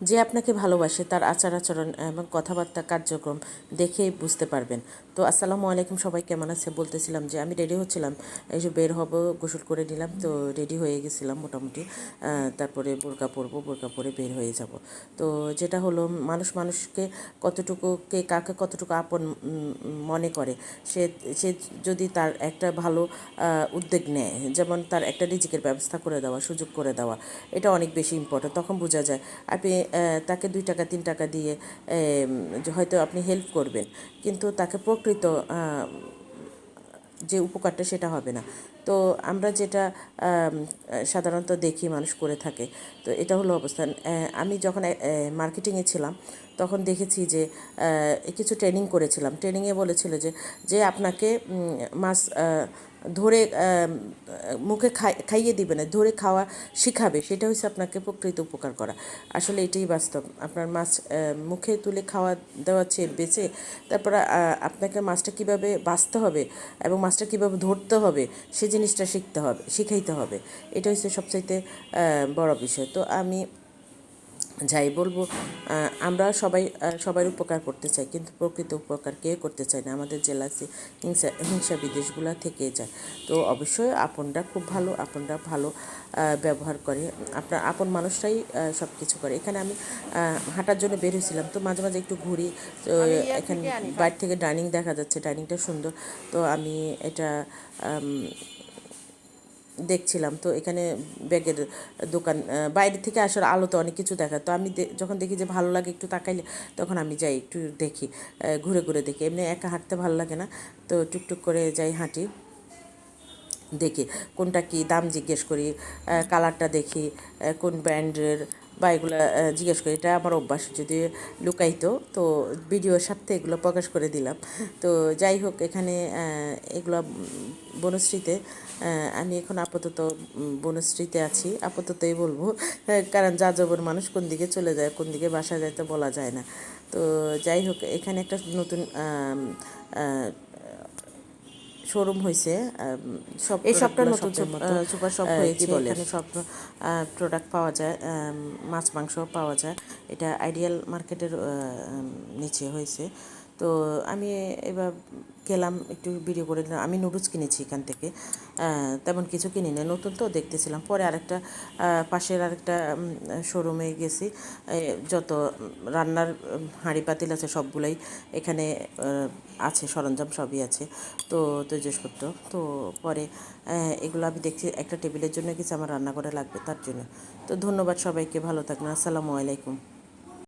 যে আপনাকে ভালোবাসে তার আচার আচরণ এবং কথাবার্তা কার্যক্রম দেখেই বুঝতে পারবেন। তো আসসালামু আলাইকুম, সবাই কেমন আছে? বলতেছিলাম যে আমি রেডি হচ্ছিলাম। এই যে বের হব, গোসল করে নিলাম, তো রেডি হয়ে গেছিলাম মোটামুটি। তারপরে বোরকা পরবো, বোরকা পরে বের হয়ে যাব। তো যেটা হলো, মানুষ মানুষকে কতটুকু, কে কাকে কতটুকু আপন মনে করে, সে সে যদি তার একটা ভালো উদ্যোগ নেয়, যেমন তার একটা রিজিকের ব্যবস্থা করে দেওয়া, সুযোগ করে দেওয়া, এটা অনেক বেশি ইম্পর্টেন্ট তখন বোঝা যায়। আপনি তাকে দুই টাকা, তিন টাকা দিয়ে হয়তো আপনি হেল্প করবেন। কিন্তু তাকে প্রকৃত যে উপকারটা সেটা হবে না। তো আমরা যেটা সাধারণত দেখি মানুষ করে থাকে, তো এটা হলো অবস্থান। আমি যখন মার্কেটিংয়ে ছিলাম তখন দেখেছি যে কিছু ট্রেনিং করেছিলাম। ট্রেনিংয়ে বলেছিল যে যে আপনাকে মাছ ধরে মুখে খাই, খাইয়ে দিবে না, ধরে খাওয়া শিখাবে। সেটা হচ্ছে আপনাকে প্রকৃত উপকার করা। আসলে এটাই বাস্তব। আপনার মাছ মুখে তুলে খাওয়া দেওয়া চেয়ে বেঁচে, তারপর আপনাকে মাছটা কীভাবে বাঁচতে হবে এবং মাছটা কীভাবে ধরতে হবে, সে জিনিসটা শিখতে হবে, শিখাইতে হবে। এটা হচ্ছে সবচাইতে বড় বিষয়। তো আমি যাই বলব আমরা সবাই সবার উপকার করতে চাই কিন্তু প্রকৃত উপকার কে করতে চায় না? আমাদের জেলাসি হিংসা হিংসা বিদেশগুলো থেকে যায়। তো অবশ্যই আপনরা খুব ভালো আপনরা ভালো ব্যবহার করে। আপনার আপন মানুষটাই সব কিছু করে। এখানে আমি হাঁটার জন্য বের হয়েছিলাম তো মাঝে মাঝে একটু ঘুরি তো এখানে বাইরে থেকে ডাইনিং দেখা যাচ্ছে ডাইনিংটা সুন্দর। তো আমি এটা দেখছিলাম। তো এখানে ব্যাগের দোকান বাইরে থেকে আসার আলোতে অনেক কিছু দেখা। তো আমি যখন দেখি যে ভালো লাগে একটু তাকাইলে, তখন আমি যাই একটু দেখি ঘুরে ঘুরে দেখি। এমনি একা হাঁটতে ভালো লাগে না। তো টুকটুক করে যাই হাঁটি। দেখি, কোনটা কি দাম জিজ্ঞেস করি কালারটা দেখি কোন ব্র্যান্ডের, বা এগুলো জিজ্ঞেস করি। এটা আমার অভ্যাস, যদি লুকাইতো, তো ভিডিওর সাথে এগুলো প্রকাশ করে দিলাম। তো যাই হোক, এখানে এগুলো বনশ্রীতে আমি এখন আপাতত বনশ্রীতে আছি। আপাততই বলব কারণ যা যাবর মানুষ কোন দিকে চলে যায়, কোন দিকে বাসা যায় তো বলা যায় না। তো যাই হোক, এখানে একটা নতুন শোরুম হয়েছে সব এই সবটা নতুন সুপার শপ হয়েছে এখানে সব প্রোডাক্ট পাওয়া যায় মাছ মাংস পাওয়া যায়। এটা আইডিয়াল মার্কেটের নিচে হয়েছে তো আমি এবার গেলাম একটু ভিডিও করে নিলাম। আমি নুডলস কিনেছি এখান থেকে। তেমন কিছু কিনি না নতুন তো দেখতেছিলাম। পরে আরেকটা পাশের আরেকটা শোরুমে গেছি। যত রান্নার হাঁড়ি পাতিল আছে সবগুলোই এখানে আছে, সরঞ্জাম সবই আছে। তো তৈজসপত্র। তো পরে এগুলো আমি দেখছি একটা টেবিলের জন্য কিছু আমার রান্না করে লাগবে তার জন্য। তো ধন্যবাদ সবাইকে। ভালো থাকবেন। আসসালামু আলাইকুম।